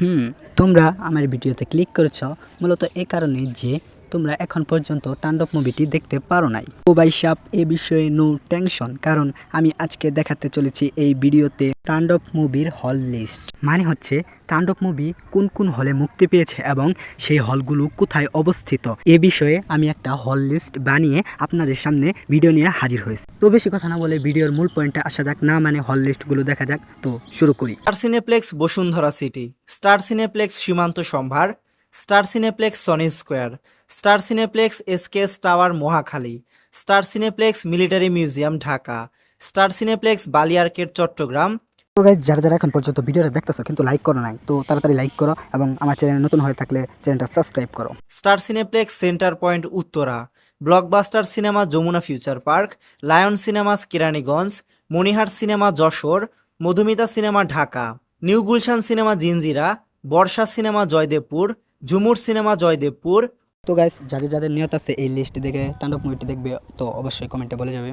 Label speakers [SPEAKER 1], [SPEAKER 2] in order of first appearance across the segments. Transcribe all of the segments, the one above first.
[SPEAKER 1] হুম তোমরা আমার ভিডিওতে ক্লিক করেছ মূলত এ কারণে যে তোমরা এখন পর্যন্ত তাণ্ডব মুভিটি দেখতে পারো নাই। ও ভাই সাপ এ বিষয়ে নো টেনশন, কারণ আমি আজকে দেখাতে চলেছি এই ভিডিওতে তাণ্ডব মুভির হল লিস্ট। মানে হচ্ছে, তাণ্ডব মুভি কোন কোন হলে মুক্তি পেয়েছে এবং সেই হলগুলো কোথায় অবস্থিত? এ বিষয়ে আমি একটা হল লিস্ট বানিয়ে আপনাদের সামনে ভিডিও নিয়ে হাজির হয়েছি। তো বেশি কথা না বলে ভিডিওর মূল পয়েন্টে আসা যাক, না মানে হল লিস্টগুলো দেখা যাক। তো শুরু করি।
[SPEAKER 2] Star cineplex Bashundhara city. Star cineplex Shimanto Shambhar. Star cineplex Sony square. Star cineplex SKS tower Mohakhali. Star cineplex military museum Dhaka. Star cineplex বালিয়ারকেট Chittagong.
[SPEAKER 1] তো গাইজ যারা যারা এখন পর্যন্ত ভিডিওটা দেখতেছো কিন্তু লাইক করো নাই তো তাড়াতাড়ি লাইক করো এবং আমার চ্যানেল নতুন হয়ে থাকলে চ্যানেলটা সাবস্ক্রাইব করো।
[SPEAKER 2] Star cineplex centre point Uttara. Blockbuster cinema Jamuna future park. Lion cinemas Keraniganj. Moniher cinema Jessore. Modhumita cinema Dhaka. New Gulshan cinema Jinjira. Barsha cinema Joydebpur. Jhumur cinema Joydebpur.
[SPEAKER 1] তো guys যাদের যাদের নিয়ত আছে এই list দেখে তাণ্ডব মুভিটি দেখবে তো অবশ্যই কমেন্টে বলে যাবে।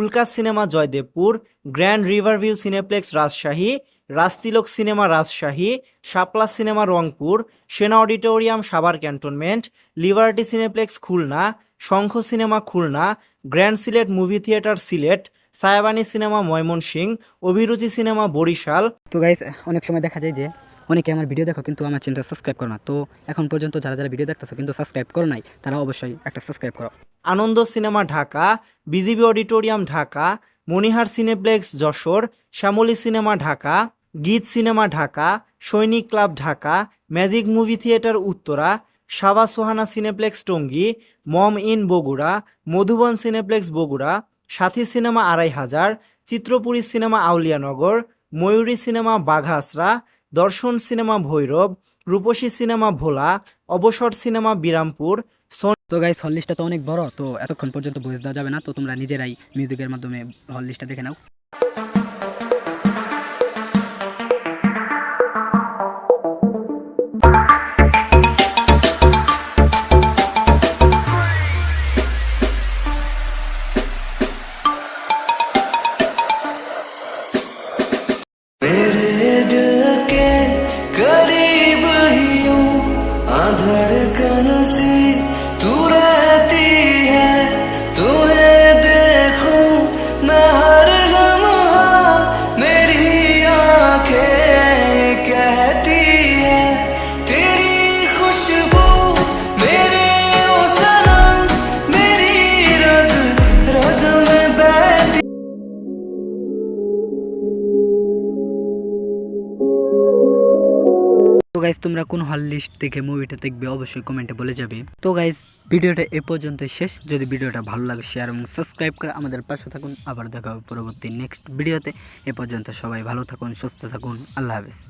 [SPEAKER 2] উল্কাস cinema Joydebpur grand riverview cineplex Rajshahi Rajtilak cinema Rajshahi Shapla cinema Rangpur Sena auditorium Savar cantonment liberty cineplex Khulna Shankha cinema Khulna grand Sylhet movie theatre Sylhet Sayabani cinema Mymensingh Abhiruchi cinema Barishal.
[SPEAKER 1] তো guys অনেক সময় দেখা যায় যে অনেকে আমার video দেখো, কিন্তু আমার চ্যানেলটা সাবস্ক্রাইব করো না। তো এখন পর্যন্ত যারা যারা ভিডিও দেখতেছো কিন্তু সাবস্ক্রাইব করো নাই, তারা অবশ্যই একটা সাবস্ক্রাইব করো।
[SPEAKER 2] Ananda cinema Dhaka, BGB auditorium Dhaka, Moniher cineplex Jessore, Shyamoli cinema Dhaka, Geet cinema Dhaka, Sainik club Dhaka, magic movie theatre Uttara, Saba Sohana cineplex Tongi, Momo inn Bogura, Modhuban cineplex Bogura, Sathi cinema আড়াই হাজার, Chitrapuri cinema আউলিয়ানগর, Mayuri cinema Baghasara Darshan cinema Bhairab, Rupashi cinema Bhola, Abosor cinema Birampur
[SPEAKER 1] তো guys হল লিস্টটা তো অনেক বড়, তো এতক্ষণ পর্যন্ত বুঝে দেওয়া যাবে না, তো তোমরা নিজেরাই মিউজিকের মাধ্যমে হল লিস্টটা দেখে নাও।
[SPEAKER 3] धड़कन सी
[SPEAKER 1] গাইজ তোমরা কোন হল লিস্ট দেখে মুভিটা দেখবে অবশ্যই কমেন্টে বলে যাবে। তো গাইজ ভিডিওটা এ পর্যন্ত শেষ। যদি ভিডিওটা ভালো লাগে শেয়ার এবং সাবস্ক্রাইব করে আমাদের পাশে থাকুন। আবার দেখা হবে পরবর্তী নেক্সট ভিডিওতে এ পর্যন্ত সবাই ভালো থাকুন, সুস্থ থাকুন। আল্লাহ হাফিজ।